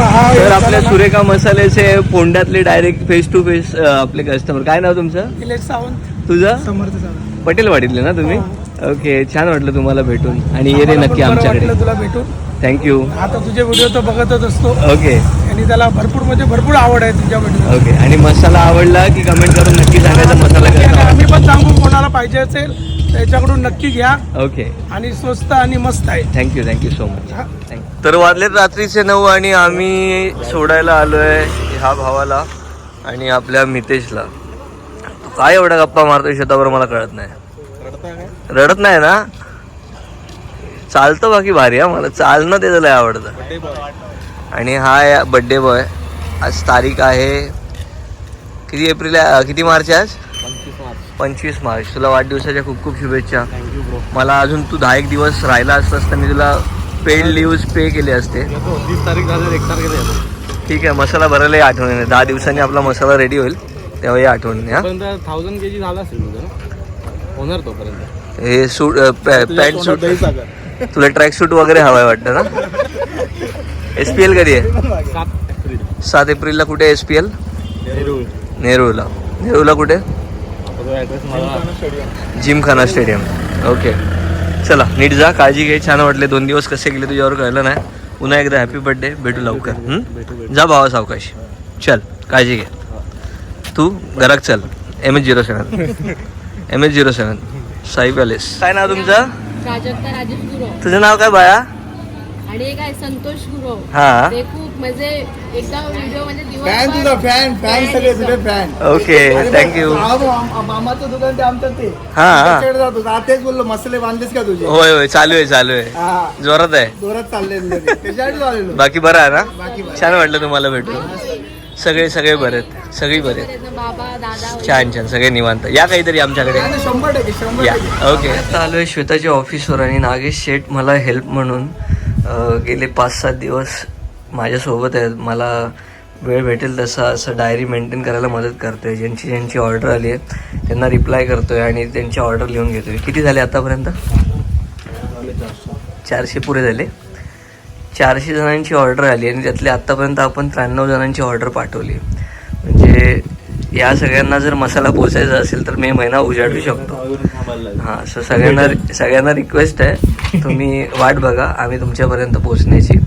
हा तर आपल्या सुरेखा मसाल्याचे पोंड्यातले डायरेक्ट फेस टू फेस आपले कस्टमर काय नाव तुमचं? सावंत. तुझं? पटेल वाडीतले ना तुम्ही? ओके छान वाटलं तुम्हाला भेटून. आणि ये रे नक्की आमच्याकडे. वाटलं तुला भेटून. थँक्यू आता तुझे व्हिडिओ तर बघतच असतो. ओके आणि त्याला भरपूर म्हणजे भरपूर आवड आहे तुझ्या व्हिडिओ ओके आणि मसाला आवडला की कमेंट करून नक्की सांगायचा मसाला आम्ही पण सांगू कोणाला पाहिजे असेल त्याच्याकडून नक्की घ्या. ओके आणि स्वस्त आणि मस्त आहे. थँक्यू थँक्यू सो मच हा. तर वाजलेत रात्रीचे नऊ आणि आम्ही सोडायला आलोय ह्या भावाला आणि आपल्या मितेशला. तू काय एवढा गप्पा मारतोय शेतावर मला कळत नाही. रडत नाही ना? चालतं बाकी भारी हा मला चालणं ते लय आवडतं. आणि हा बड्डे बॉय आज तारीख आहे किती एप्रिल आहे? किती मार्च आहे आज? पंचवीस मार्च. तुला वाढदिवसाच्या खूप खूप शुभेच्छा. मला अजून तू दहा एक दिवस राहिला असतास तर मी तुला पेड लिव्ज पे केले असते. तीस तारीख झाली एक तारखेला ठीक आहे मसाला भरायला आठवणीने. दहा दिवसांनी आपला मसाला रेडी होईल. तेव्हा या आठवणीने हा. तोपर्यंत थाउजंड के जी झाला असेल होणार तोपर्यंत. हे सूट पॅन्ट सूट. तुला ट्रॅक सूट वगैरे हवाय वाटतं ना? एस पी एल कधी आहे? सात एप्रिल. सात एप्रिलला कुठे एस पी एल नेरूळ. नेरूळला. नेरूळला कुठे? जिमखाना स्टेडियम. ओके. चला नीट जा काळजी घे छान वाटले दोन दिवस कसे गेले तुझ्यावर कळलं नाही. पुन्हा एकदा हॅपी बर्थडे भेटू लवकर. जा भावा सावकाश. चल काळजी घे. तू घरात चल. M H zero seven M H zero seven Sai palace काय नाव तुमचं? तुझं नाव काय बाया आणि एक आहे संतोष गुरव. हा. ते खूप म्हणजे एकदा व्हिडिओ म्हणजे फॅन तुझा फॅन फॅन सगळे तुझे फॅन ओके थँक्यू मामाचं दुकान ते आमचं ते. हा हा. त्याच्याकडे जातो. आता तेच बोललो मसाले बांधलेस का तुझे? होय होय चालू आहे चालू आहे. हा. जोरात आहे. जोरात चालले त्याच्यासाठी आलेलो. बाकी बरं आहे ना? बरं. छान वाटलं तुम्हाला भेटून. सगळे सगळे बरे आहेत. सगळी बरे आहेत. बाबा दादा छान छान. सगळे निवांत. या काहीतरी आमच्याकडे. आणि शंभर टक्के शंभर या. टक्के. ओके आता आलोय श्वेताच्या ऑफिसवर आणि नागेश शेठ मला हेल्प म्हणून गेले पाच सात दिवस माझ्यासोबत आहेत. मला वेळ भेटेल तसा असं डायरी मेंटेन करायला मदत करतोय. ज्यांची ज्यांची ऑर्डर आली आहे त्यांना रिप्लाय करतोय आणि त्यांची ऑर्डर लिहून घेतोय. किती झाले आतापर्यंत? चारशे पुरे झाले. चारशे जणांची ऑर्डर आली आणि त्यातले आत्तापर्यंत आपण त्र्याण्णव जणांची ऑर्डर पाठवली. म्हणजे या सगळ्यांना जर मसाला पोचायचा असेल तर मे महिना उजाडू शकतो. हां सो सगळ्यांना सगळ्यांना रिक्वेस्ट आहे तुम्ही वाट बघा आम्ही तुमच्यापर्यंत पोहोचण्याची.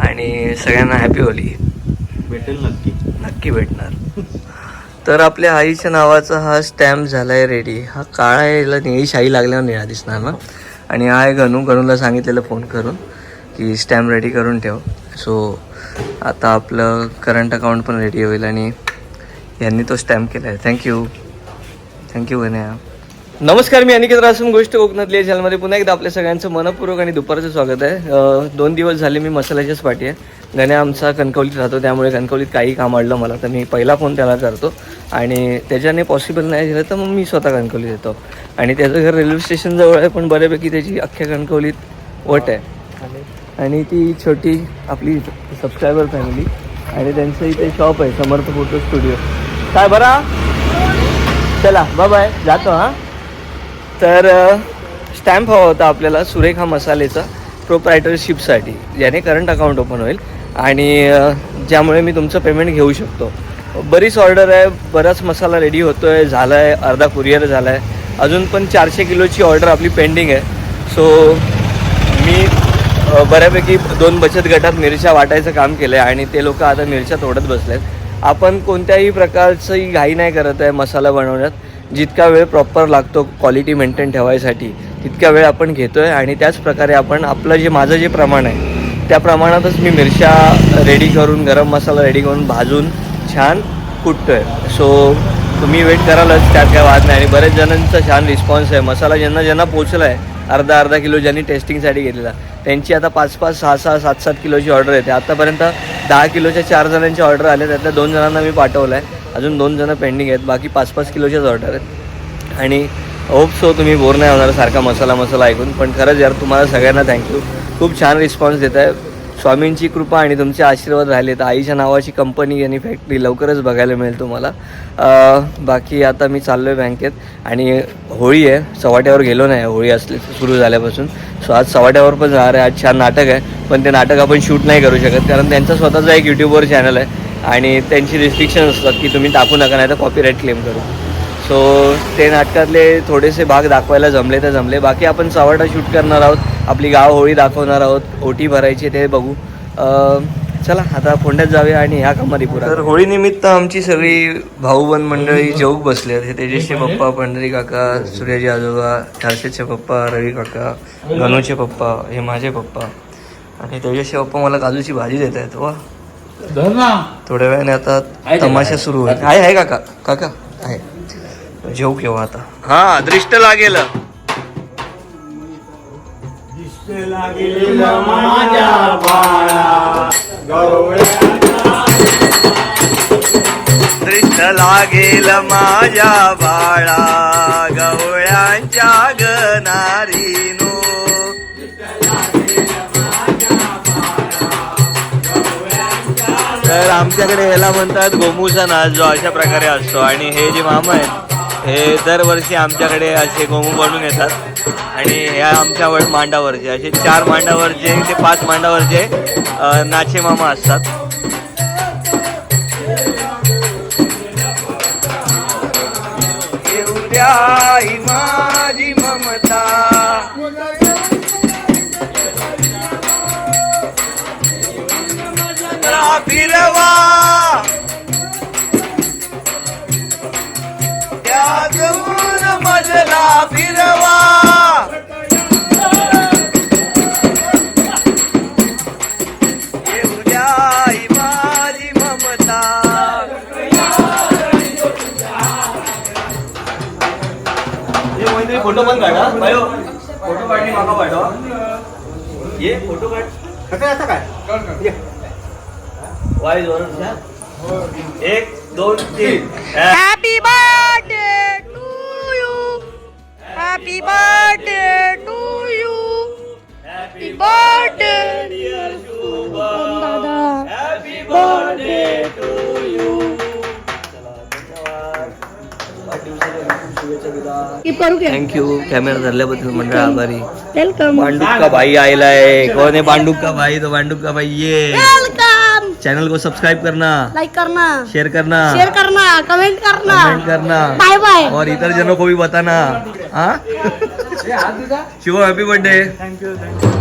आणि सगळ्यांना हॅपी होली. भेटेल नक्की. नक्की भेटणार. तर आपल्या आईच्या नावाचा हा स्टॅम्प झालाय रेडी हा काळा आहे याला निळी शाई लागल्यावर निळा दिसणार ना? आणि आहे गणू गणूला सांगितलेलं फोन करून की स्टॅम्प रेडी करून ठेव. सो आता आपलं करंट अकाउंट पण रेडी होईल आणि यांनी तो स्टॅम्प केला आहे थँक्यू थँक्यू गण्या नमस्कार मी अनिकेत रासून गोष्ट कोकणातली या चॅनलमध्ये पुन्हा एकदा आपल्या सगळ्यांचं मनपूर्वक आणि दुपारचं स्वागत आहे. दोन दिवस झाले मी मसाल्याच्याच पाठी आहे. गण्या आमचा कणकवलीत राहतो त्यामुळे कणकवलीत काही काम अडलं मला. तर मी पहिला फोन त्याला करतो आणि त्याच्याने पॉसिबल नाही झालं तर मग मी स्वतः कणकवलीत येतो. आणि त्याचं घर रेल्वे स्टेशनजवळ आहे पण बऱ्यापैकी त्याची अख्ख्या कणकवलीत वट आहे. आणि? ती छोटी आपली सबस्क्रायबर फॅमिली आणि त्यांचं इथे शॉप आहे समर्थ फोटो स्टुडिओ काय बरा? चला बाय बाय जातो हां? तर स्टॅम्प हवा होता आपल्याला सुरेखा मसालेचा प्रोप्रायटरशिपसाठी ज्याने करंट अकाउंट ओपन होईल. आणि ज्यामुळे मी तुमचं पेमेंट घेऊ शकतो. बरीच ऑर्डर आहे बराच मसाला रेडी होतो आहे झाला आहे अर्धा कुरिअर झाला आहे अजून पण चारशे किलोची ऑर्डर आपली पेंडिंग आहे. सो मी बऱ्यापैकी दोन बचत गटात मिरच्या वाटायचं काम केलं आहे आणि ते लोक आता मिरच्या तोडत बसलेत. आपण कोणत्याही प्रकारची घाई नाही करत आहे मसाला बनवण्यात. जितका वेळ प्रॉपर लागतो क्वालिटी मेंटेन ठेवायसाठी तितका वेळ आपण घेतो आहे आणि त्याचप्रकारे आपण आपलं जे माझं जे प्रमाण आहे त्या प्रमाणातच मी मिरच्या रेडी करून गरम मसाला रेडी करून भाजून छान कुटतो आहे सो तुम्ही वेट करालच त्यात काय वाद नाही. आणि बरेच जणांचा छान रिस्पॉन्स आहे. मसाला ज्यांना ज्यांना पोचला आहे अर्धा अर्धा किलो ज्यांनी टेस्टिंगसाठी घेतलेला त्यांची आता पाच पाच सहा सहा सात सात किलोची ऑर्डर येते. आतापर्यंत दहा किलोच्या चार जणांची ऑर्डर आल्या त्यातल्या दोन जणांना मी पाठवलं आहे अजून दोन जणं पेंडिंग आहेत बाकी पाच पाच किलोच्याच ऑर्डर आहेत. आणि होप सो तुम्ही बोर नाही होणार सारखा मसाला मसाला ऐकून. पण खरंच यार तुम्हाला सगळ्यांना थँक्यू खूप छान रिस्पॉन्स देत आहे स्वामींची कृपा आणि तुमचे आशीर्वाद राहिले तर आईच्या नावाची कंपनी आणि फॅक्टरी लवकरच बघायला मिळेल तुम्हाला. बाकी आता मी चाललो आहे बँकेत आणि होळी आहे. सवाट्यावर गेलो नाही. होळी असली सुरू झाल्यापासून. सो आज सवाट्यावर पण जाणार आहे. आज छान नाटक आहे. पण ते नाटक आपण शूट नाही करू शकत. कारण त्यांचा स्वतःचा एक यूट्यूबवर चॅनल आहे. आणि त्यांची रिस्ट्रिक्शन असतात की तुम्ही टाकू नका नाही तर कॉपीराईट क्लेम करू. सो ते नाटकातले थोडेसे भाग दाखवायला जमले तर जमले. बाकी आपण सवाटा शूट करणार आहोत. आपली गाव होळी दाखवणार आहोत. ओटी भरायची ते बघू. चला आता फोंड्यात जाऊया आणि ह्या कामारी पुरा. तर होळीनिमित्त आमची सगळी भाऊबंद मंडळी जेऊक बसले आहेत हे तेजसचे पप्पा पंढरी काका सूर्याजी आजोबा हर्षदचे पप्पा रवी काका गणूचे पप्पा हे माझे पप्पा. आणि तेजसचे पप्पा मला काजूची भाजी देत आहेत. वा. थोड्या वेळाने आता तमाशा सुरू होईल. आहे आहे काका. काका आहे. जेऊ केव्हा आता. हा दृष्ट लागेल. दृष्ट लागेल माझ्या बाळा. गवळ्यांच्या गनारीनो. तर आमच्याकडे याला म्हणतात गोमूचा नाच जो अशा प्रकारे असतो. आणि हे जे मामा आहेत हे दरवर्षी आमच्याकडे असे गोमू बनून येतात. आणि ह्या आमच्या मांडावरचे असे चार मांडावरचे ते पाच मांडावरचे नाचे मामा असतात. माझी ममता. फिरवा. फोटो पण काढा. बायो. फोटो काढणे मागा पाठवा ये फोटो काढ. असा काय? एक दोन तीन. Happy birthday to you happy birthday to you happy birthday thank you camera धरल्याबद्दल मंडळ आभारी. वेलकम बांडुक का भाई आयलाय. कौन है बांडुक का भाई? तो बांडुक का भाई ये. वेलकम चैनल को सब्सक्राइब करना. लाइक करना. शेयर करना. शेयर करना. कमेंट करना. कमेंट करना. बाय बाय और इतर जनों को भी बताना. हाँ? शिव हैप्पी बर्थडे पप्या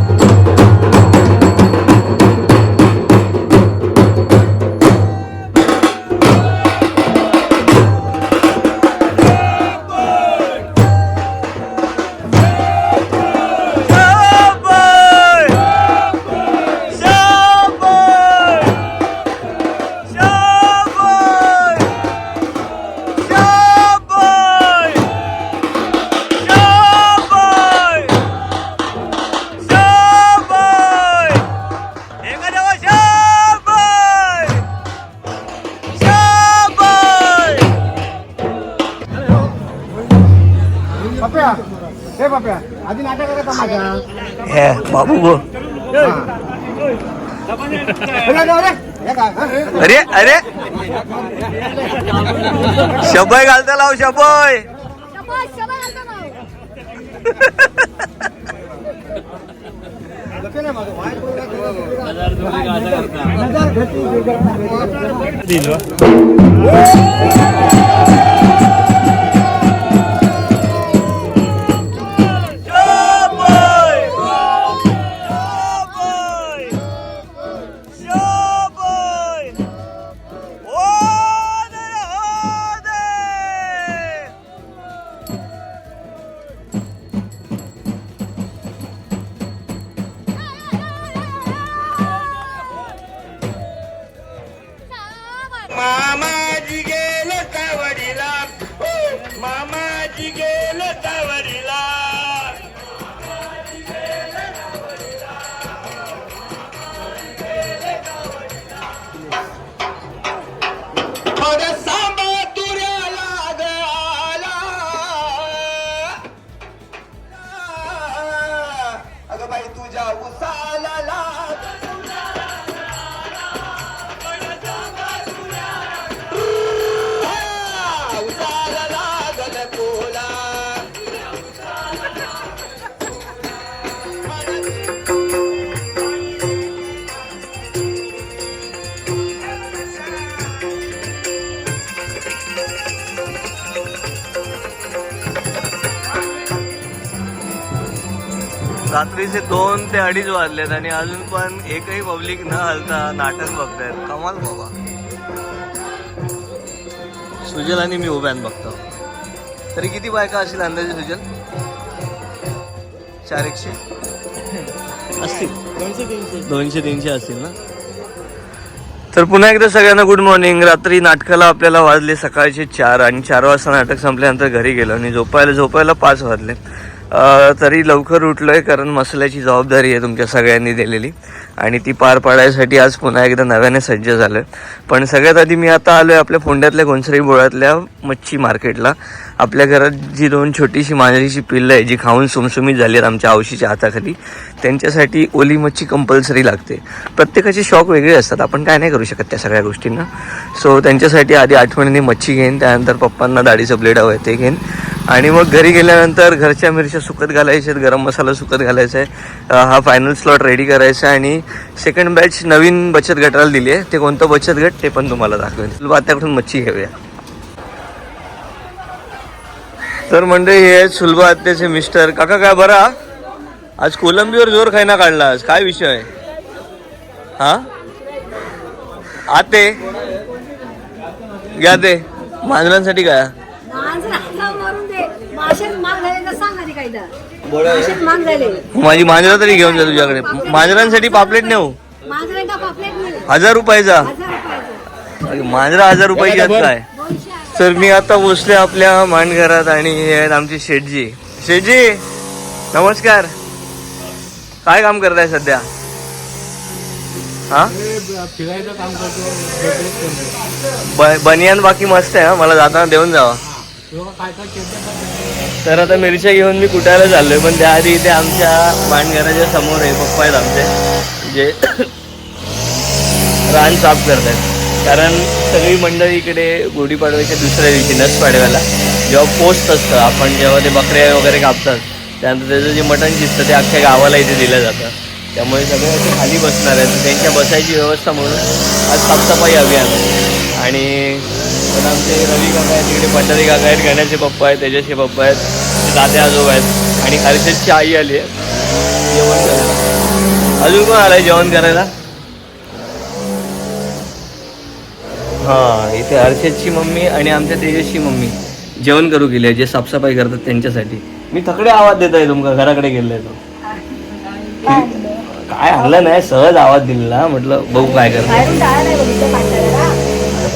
अरे अरे. शबय घालता लाव शबय शबय रात्रीचे दोन ते अडीच वाजलेत आणि अजून पण एकही पब्लिक न हलता नाटक बघतायत. कमाल बाबा. सुजल आणि मी उभ्यान बघतो. तरी किती बायका असतील अंदाजे सुजल? चार एकशे? असतील. दोनशे तीनशे. दोनशे तीनशे असतील ना? तर पुन्हा एकदा सगळ्यांना गुड मॉर्निंग रात्री नाटकाला आपल्याला वाजले सकाळचे चार आणि चार वाजता नाटक संपल्यानंतर घरी गेलो आणि झोपायला झोपायला पाच वाजले तरी लवकर उठलोय कारण मसाल्याची जबाबदारी आहे तुमच्या सगळ्यांनी दिलेली. आणि ती पार पाडायसाठी आज पुन्हा एकदा नव्याने सज्ज झालं पण सगळ्यात आधी मी आता आलोय आपल्या फोंड्यातल्या गोंसरी बोळातल्या मच्छी मार्केटला. आपल्या घरात जी दोन छोटीशी मांजरीची पिल्लं आहे जी खाऊन सुमसुमीत झाली आहेत आमच्या आवशीच्या हाताखाली त्यांच्यासाठी ओली मच्छी कंपल्सरी लागते. प्रत्येकाचे शॉक वेगळे असतात आपण काय नाही करू शकत त्या सगळ्या गोष्टींना. सो त्यांच्यासाठी आधी आठवणीने मच्छी घेईन त्यानंतर पप्पांना दाढीचं ब्लेड हवं आहे ते घेईन. आणि मग घरी गेल्यानंतर घरच्या मिरच्या सुकत घालायच्या आहेत गरम मसाला सुकत घालायचा आहे. हा फायनल स्लॉट रेडी करायचा आहे आणि सेकंड बॅच नवीन बचत गटाला दिली आहे. ते कोणतं बचत गट ते पण तुम्हाला दाखवेल आत्याकडून मच्छी घेऊया. तर म्हणजे हे आहेत सुलभा आत्याचे मिस्टर काका काय बरा आज कोलंबीवर जोर खायना काढला आज. काय विषय? आहे हा? आते. घ्या ते. मांजरांसाठी काय माझी मांजरा तरी घेऊन जा तुझ्याकडे. मांजरांसाठी पापलेट नेऊ. हजार रुपयाचा. अरे, मांजरा हजार रुपयाची काय? तर मी आता पोचले आपल्या मांडघरात आणि हे आहेत आमचे शेठजी. शेठजी नमस्कार. काय काम करताय सध्या? हा? फिरायचं काम करतो ब- बनियान बाकी मस्त आहे हा. मला जाताना देऊन जावा. तर आता मिरच्या घेऊन मी कुटायला चाललोय पण त्याआधी इथे आमच्या मांडघराच्या समोर आहे पप्पा आहेत आमचे. जे रान साफ करतात कारण सगळी मंडळी इकडे गुढीपाडव्याच्या दुसऱ्या दिवशी नस पाडव्याला जेव्हा पोस्ट असतं आपण जेव्हा ते बकऱ्या वगैरे कापतात त्यानंतर त्याचं जे मटण शिजतं ते अख्ख्या गावाला इथे दिलं जातं. त्यामुळे सगळे असे खाली बसणार आहेत. त्यांच्या बसायची व्यवस्था म्हणून आज साफसफाई अभियान आहे. आणि पण आमचे रवी काका आहेत तिकडे पंढरी काका आहेत गण्याचे पप्पा आहेत तेजसचे पप्पा आहेत दादे आजोबा आहेत. आणि हर्षदची आई आली आहे. जेवण करायला. अजून कोण आलाय जेवण करायला? हां इथे हर्षदची मम्मी आणि आमच्या तेजसची मम्मी. जेवण करू गेले जे साफसफाई करतात त्यांच्यासाठी. मी थकडे आवाज देत आहे तुमका घराकडे गेलोय तो काय आणलं नाही सहज आवाज दिला म्हटलं बघू काय करतो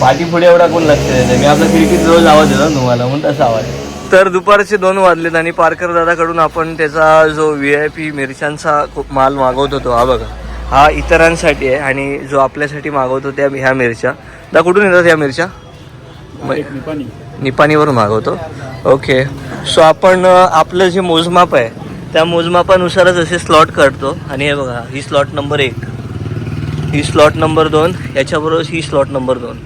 पाठी पुढे एवढा कोण लक्ष देते मी आपल्या खिडकीत रोज आवाज देतो ना तुम्हाला म्हणून तसा आवाज तर दुपारचे दोन वाजलेत आणि पारकर दादाकडून आपण त्याचा जो व्ही आय पी मिरच्यांचा खूप माल मागवत होतो हा बघा. हा इतरांसाठी आहे आणि जो आपल्यासाठी मागवतो त्या ह्या मिरच्या. दा कुठून येतात ह्या मिरच्या? निपाणी. निपाणीवरून मागवतो. ओके. सो आपण अ, आपलं जे मोजमाप आहे त्या मोजमापानुसारच असे स्लॉट काढतो. आणि हे बघा ही स्लॉट नंबर एक. ही स्लॉट नंबर दोन याच्याबरोबर ही स्लॉट नंबर दोन.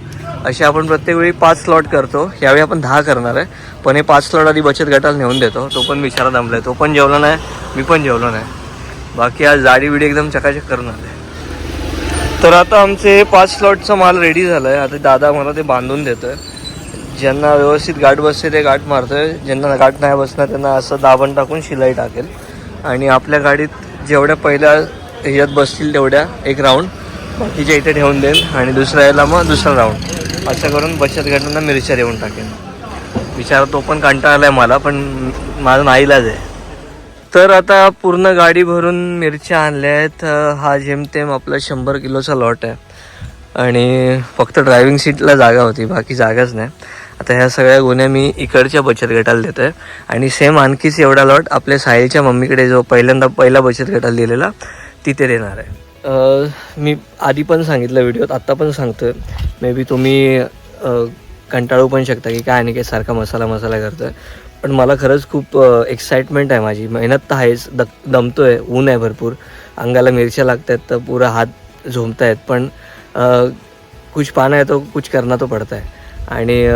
असे आपण प्रत्येक वेळी पाच स्लॉट करतो. यावेळी आपण दहा करणार आहे. पण हे पाच स्लॉट आधी बचत गटाला नेऊन देतो. तो पण विचारा आहे तो पण जेवला नाही. मी पण जेवलो नाही. बाकी आज जाडी बिडी एकदम चकाचक करून आले. तर आता आमचे पाच स्लॉटचा माल रेडी झाला आहे आता दादा मला ते बांधून देतो आहे ज्यांना व्यवस्थित गाठ बसते ते गाठ मारतो आहे ज्यांना गाठ नाही बसणार त्यांना असं दाबण टाकून शिलाई टाकेल. आणि आपल्या गाडीत जेवढ्या पहिल्या ह्याच्यात बसतील तेवढ्या एक राऊंड बाकीच्या इथे ठेवून देईल आणि दुसऱ्या याला मग दुसरा राऊंड असं करून बचत गटांना मिरच्या देऊन टाकेन. विचार तो पण कंटाळा आहे मला पण माझा नाईलाज आहे. तर आता पूर्ण गाडी भरून मिरच्या आणल्या आहेत हा जेमतेम आपला शंभर किलोचा लॉट आहे. आणि फक्त ड्रायव्हिंग सीटला जागा होती बाकी जागाच नाही. आता ह्या सगळ्या गुन्ह्या मी इकडच्या बचत गटाला देतो आहे आणि सेम आणखीच एवढा लॉट आपल्या साहिलच्या मम्मीकडे जो पहिल्यांदा पहिला बचत गटाला दिलेला तिथे देणार आहे. मी आधी पण सांगितलं व्हिडिओत आत्ता पण सांगतो आहे मे बी तुम्ही कंटाळू पण शकता की काय आणि काय सारखा मसाला मसाला करतो आहे पण मला खरंच खूप एक्साइटमेंट आहे माझी. मेहनत तर आहेच द दमतो आहे ऊन आहे भरपूर. अंगाला मिरच्या लागतात तर पुरा हात झोंबत आहेत पण कुछ पाना आहे तो कुछ करना तो पडता आहे आणि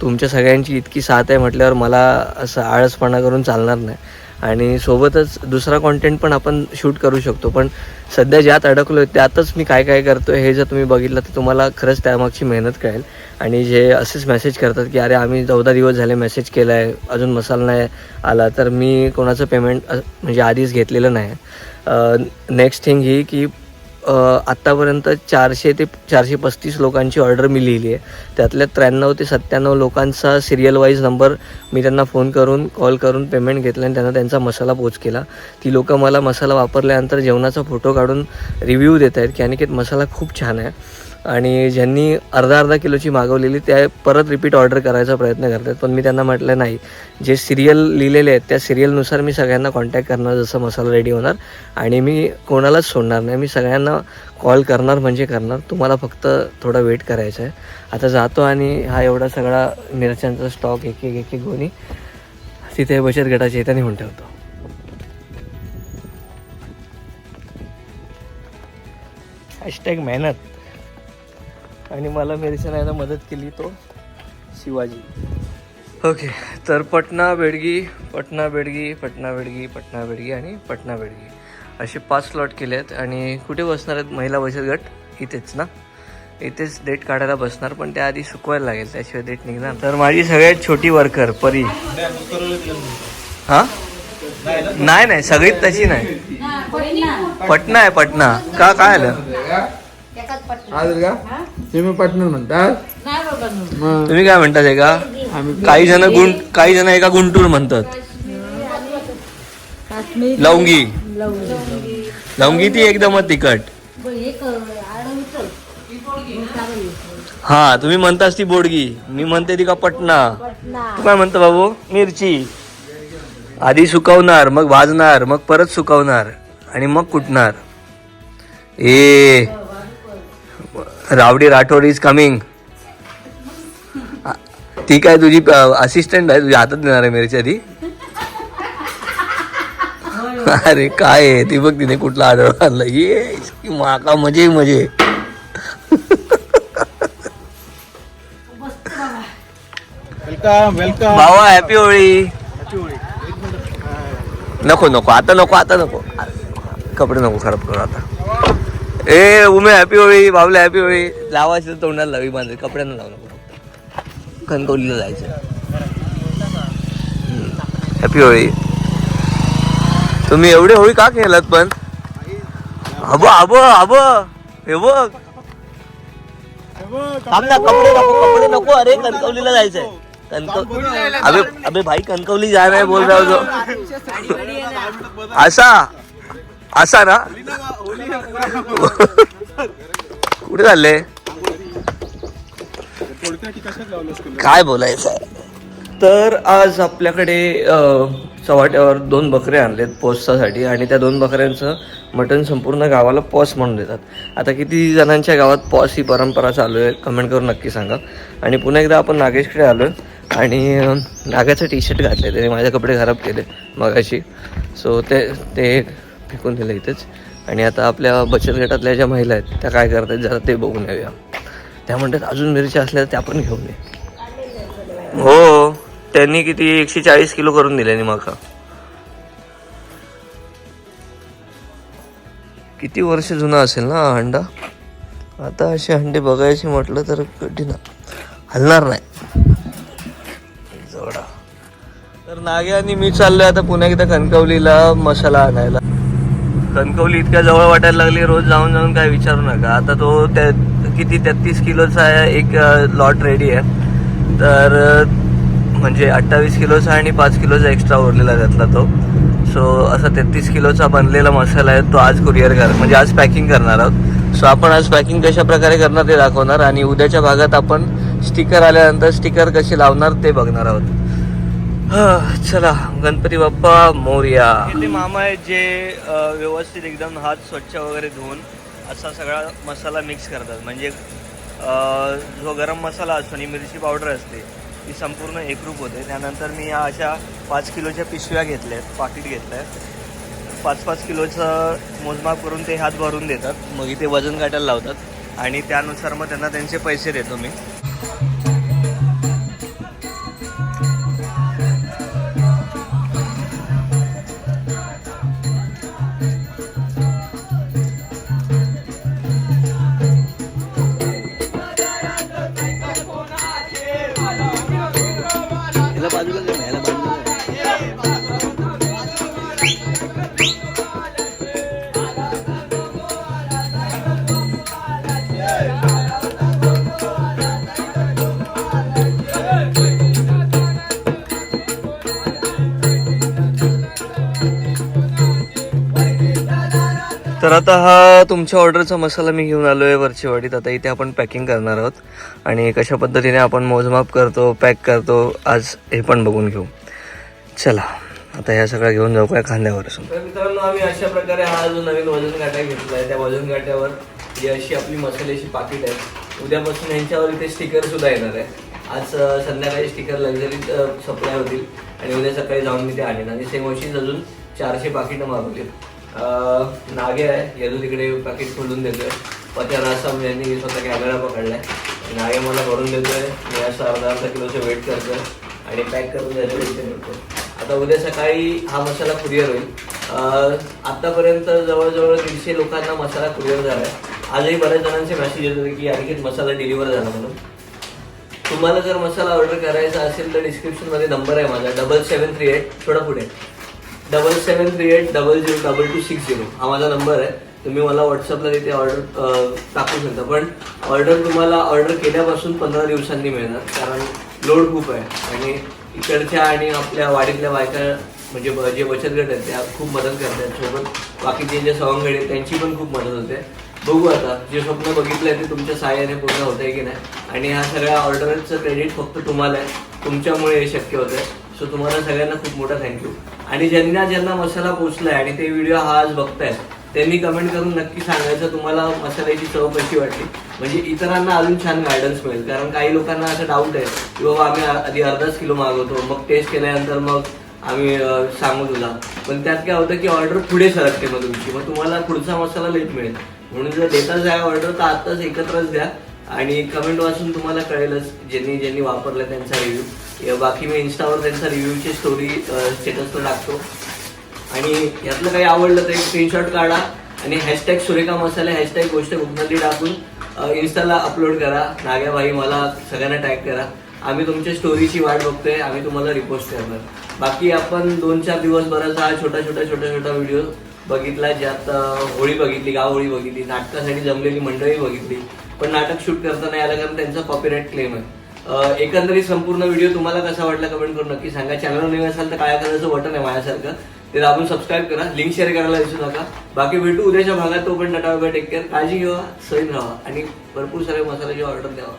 तुमच्या सगळ्यांची इतकी साथ आहे म्हटल्यावर मला असं आळसपणा करून चालणार नाही. आणि सोबतच दुसरा कॉन्टेंट पण आपण शूट करू शकतो. पण सध्या ज्यात अडकलो आहे त्यातच मी काय काय करतो हे जर तुम्ही बघितलं तर तुम्हाला खरंच त्यामागची मेहनत कळेल. आणि जे असेच मेसेज करतात की अरे आम्ही चौदा दिवस झाले मेसेज केला आहे अजून मसाला नाही आला तर मी कोणाचं पेमेंट म्हणजे आधीच घेतलेलं नाही. नेक्स्ट थिंग ही की आत्तापर्यंत चारशे ते चारशे पस्तीस लोकांची ऑर्डर मी लिहिली आहे. त्यातल्या त्र्याण्णव ते सत्त्याण्णव लोकांचा सिरियल वाईज नंबर मी त्यांना फोन करून कॉल करून पेमेंट घेतलं आणि त्यांना त्यांचा मसाला पोच केला. ती लोकं मला मसाला वापरल्यानंतर जेवणाचा फोटो काढून रिव्ह्यू देत आहेत की अनिकेत मसाला खूप छान आहे. आणि ज्यांनी अर्धा अर्धा किलोची मागवलेली त्या परत रिपीट ऑर्डर करायचा प्रयत्न करतात. पण मी त्यांना म्हटलं नाही. जे सिरियल लिहिलेले आहेत त्या सिरियलनुसार मी सगळ्यांना कॉन्टॅक्ट करणार जसं मसाला रेडी होणार. आणि मी कोणालाच सोडणार नाही. मी सगळ्यांना कॉल करणार म्हणजे करणार. तुम्हाला फक्त थोडा वेट करायचा आहे. आता जातो आणि हा एवढा सगळा मिरच्यांचा स्टॉक एक एक एक एक गोणी तिथे बचत गटाच्या इथं नेऊन ठेवतो. हॅशटॅग मेहनत. आणि मला मिरच्या न्यायला मदत केली तो शिवाजी. ओके तर पटना बेडगी पटना बेडगी पटना बेडगी पटना बेडगी आणि पटना बेडगी असे पाच स्लॉट केले आहेत. आणि कुठे बसणार आहेत महिला बचत गट? इथेच ना? इथेच डेट काढायला बसणार पण त्या आधी सुकवायला लागेल त्याशिवाय डेट निघणार तर माझी सगळ्यात छोटी वर्कर परी. हा? नाही नाही सगळीच तशी नाही. पटना. आहे पटना. का काय आलं? तुम्ही पार्टनर म्हणतात मग? तुम्ही काय म्हणतात हे का? काही जण गुंट काही जण एका गुंटूर म्हणतात. लवंगी. लवंगी. ती एकदमच तिखट. हा तुम्ही म्हणतास ती बोडगी. मी म्हणते ती का पटना तू काय म्हणतो बाबू? मिरची. आधी सुकवणार मग भाजणार मग परत सुकवणार आणि मग कुटणार. ए. रावडी राठोड इज कमिंग ती काय तुझी असिस्टंट आहे तुझ्या हातात देणार आहे मिरची आधी. अरे काय आहे ती बघ तिने कुठला आढळ आणला. ये माका मजे मजे. वेलकम वेलकम भावा हॅपी होळी. नको नको आता नको आता नको. कपडे नको खराब करू आता. ए उमे हॅपी होळी बाबल्या हॅपी होळी. लावायचं तर तोंडाला लावी बांधे कपड्यांना लावू नको. कणकवलीला जायचं. हॅपी होळी. तुम्ही एवढे होळी का खेळलात पण? हब हब हब. हे बघ. थांब ना कपडे नको कपडे नको. अरे कणकवलीला जायचंय. कणकव अबे अबे भाई कणकवली जा रहा है बोल रहा हो तो. असा असा ना? कुठे चालले? काय बोलायचं? तर आज आपल्याकडे चव्हाट्यावर दोन बकरे आणलेत पोस्टासाठी आणि त्या दोन बकऱ्यांचं मटण संपूर्ण गावाला पॉस म्हणून देतात. आता किती जणांच्या गावात पॉस ही परंपरा चालू आहे कमेंट करून नक्की सांगा. आणि पुन्हा एकदा आपण नागेशकडे आलो आणि नागाचं टी शर्ट घातले त्याने माझे कपडे खराब केले मगाशी. सो ते ते फेकून दिलं इथेच. आणि आता आपल्या बचत गटातल्या ज्या महिला आहेत त्या काय करतात जरा ते बघून येऊया. त्या म्हणतात अजून मिरच्या असल्या त्या पण घेऊन ये. हो त्यांनी किती एकशे चाळीस किलो करून दिले मका. किती वर्ष जुना असेल ना हा अंडा आता असे अंडे बघायचे म्हटलं तर कठीण. हलणार नाही. जोडा. तर नागे आणि मी चाललोय आता पुन्हा एकदा कणकवलीला मसाला आणायला. कणकवली इतक्या जवळ वाटायला लागली रोज जाऊन जाऊन काय विचारू नका. आता तो त्या किती तेहतीस किलोचा आहे एक लॉट रेडी आहे. तर म्हणजे अठ्ठावीस किलोचा आणि पाच किलोचा एक्स्ट्रा उरलेला त्यातला तो. सो असा तेहतीस किलोचा बनलेला मसाला आहे तो आज कुरिअर कर म्हणजे आज पॅकिंग करणार आहोत. सो आपण आज पॅकिंग कशा प्रकारे करणार ते दाखवणार आणि उद्याच्या भागात आपण स्टिकर आल्यानंतर स्टिकर कशी लावणार ते बघणार आहोत. चला गणपती बाप्पा मोर्या. ते मामा आहेत जे व्यवस्थित एकदम हात स्वच्छ वगैरे धुवून असा सगळा मसाला मिक्स करतात. म्हणजे जो गरम मसाला असतो आणि मिरची पावडर असते ती संपूर्ण एकरूप होते. त्यानंतर मी या अशा पाच किलोच्या पिशव्या घेतल्या आहेत पाकिट घेतलं आहे पाच पाच किलोचं मोजमाप करून ते हात भरून देतात. मग इथे वजन काटायला लावतात. आणि त्यानुसार मग त्यांना त्यांचे पैसे देतो मी. तर आता हा तुमच्या ऑर्डरचा मसाला मी घेऊन आलो आहे वरचीवाडीत आता इथे आपण पॅकिंग करणार आहोत. आणि कशा पद्धतीने आपण मोजमाप करतो पॅक करतो आज हे पण बघून घेऊ. चला आता ह्या सगळ्या घेऊन जाऊ काय खांद्यावर तर मित्रांनो आम्ही अशा प्रकारे हा जो नवीन वजन काटा घेतला आहे त्या वजन काट्यावर ही अशी आपली मसाल्याची पाकिट आहे. उद्यापासून यांच्यावर इथे स्टिकर सुद्धा येणार आहे. आज संध्याकाळी स्टिकर लक्झरी सप्लाय होतील. आणि उद्या सकाळी जाऊन मी ते आणेन. आणि सेम अशीच अजून चारशे पाकिटं मागवतील. नागे आहे. यदू तिकडे पाकिट खोलून देतोय. पत्या रासाम यांनी स्वतः कॅमेरा पकडलाय. नागे मला भरून देतोय. मी असं अर्धा अर्धा किलोचं वेट करतोय. आणि पॅक करून द्यायचं इथे आता उद्या सकाळी हा मसाला कुरिअर होईल. आत्तापर्यंत आतापर्यंत जवळजवळ दीडशे लोकांना मसाला कुरिअर झाला आहे आजही बऱ्याच जणांचे मेसेज येत होते की आणखीच मसाला डिलिव्हर झाला म्हणून. तुम्हाला जर मसाला ऑर्डर करायचा असेल तर डिस्क्रिप्शनमध्ये नंबर आहे माझा. डबल सेवन थ्री एट थोडा पुढे. Double seven three eight double zero double two six zero हा माझा नंबर आहे. तुम्ही मला व्हॉट्सअपला तिथे ऑर्डर टाकू शकता. पण ऑर्डर तुम्हाला ऑर्डर केल्यापासून पंधरा दिवसांनी मिळणार. कारण लोड खूप आहे. आणि इकडच्या आणि आपल्या वाडीतल्या बायका म्हणजे जे बचत गट आहेत त्या खूप मदत करतात सोबत. बाकीचे जे सवंगड आहेत त्यांची पण खूप मदत होते. बघू आता. जे स्वप्न बघितलं आहे ते तुमच्या सहाय्याने पूर्ण होत आहे की नाही. आणि ह्या सगळ्या ऑर्डरचं क्रेडिट फक्त तुम्हाला आहे. तुमच्यामुळे हे शक्य होतं आहे सो तुम्हाला सगळ्यांना खूप मोठा थँक्यू आणि ज्यांना ज्यांना मसाला पोचलाय आणि ते व्हिडिओ हा आज बघतायत त्यांनी कमेंट करून नक्की सांगायचं तुम्हाला मसाल्याची चव कशी वाटली? म्हणजे इतरांना अजून छान गायडन्स मिळेल. कारण काही लोकांना असं डाऊट आहे की बाबा आम्ही आधी अर्धाच किलो मागवतो मग टेस्ट केल्यानंतर मग आम्ही सांगू तुला. पण त्यात काय होतं की ऑर्डर पुढे सरकते मग तुमची. मग तुम्हाला पुढचा मसाला लेट मिळेल. म्हणून जर देताच आहे ऑर्डर तर आताच एकत्रच द्या. आणि कमेंट वाचून तुम्हाला कळेलच ज्यांनी ज्यांनी वापरलं त्यांचा रिव्ह्यू बाकी मी इन्स्टावर त्यांचा रिव्ह्यूची स्टोरी स्टेटसला टाकतो. आणि यातलं काही आवडलं तर एक स्क्रीनशॉट काढा आणि हॅशटॅग सुरेखा मसाला हॅशटॅग गोष्ट गुप्तली टाकून इन्स्टाला अपलोड करा. नाग्याबाई मला सगळ्यांना टॅग करा. आम्ही तुमच्या स्टोरीची वाट बघतोय आम्ही तुम्हाला रिपोस्ट करणार. बाकी आपण दोन चार दिवस हा छोटा छोटा छोटा छोटा व्हिडिओ बघितला ज्यात होळी बघितली गाव होळी बघितली नाटकासाठी जमलेली मंडळी बघितली. पण नाटक शूट करता नाही आलं कारण त्यांचा कॉपीराईट क्लेम आहे. एकंदरीत संपूर्ण व्हिडिओ तुम्हाला कसा वाटला कमेंट करून नक्की सांगा. चॅनल नवीन असाल तर काळ्या कलरचं बटन आहे माझ्यासारखं. ते दाबून सबस्क्राईब करा. लिंक शेअर करायला विसरू नका. बाकी भेटू उद्याच्या भागात. तो पण टाटा टेक केअर. काळजी घ्यावा सैन राहा. आणि भरपूर सारे मसाल्याची ऑर्डर द्यावा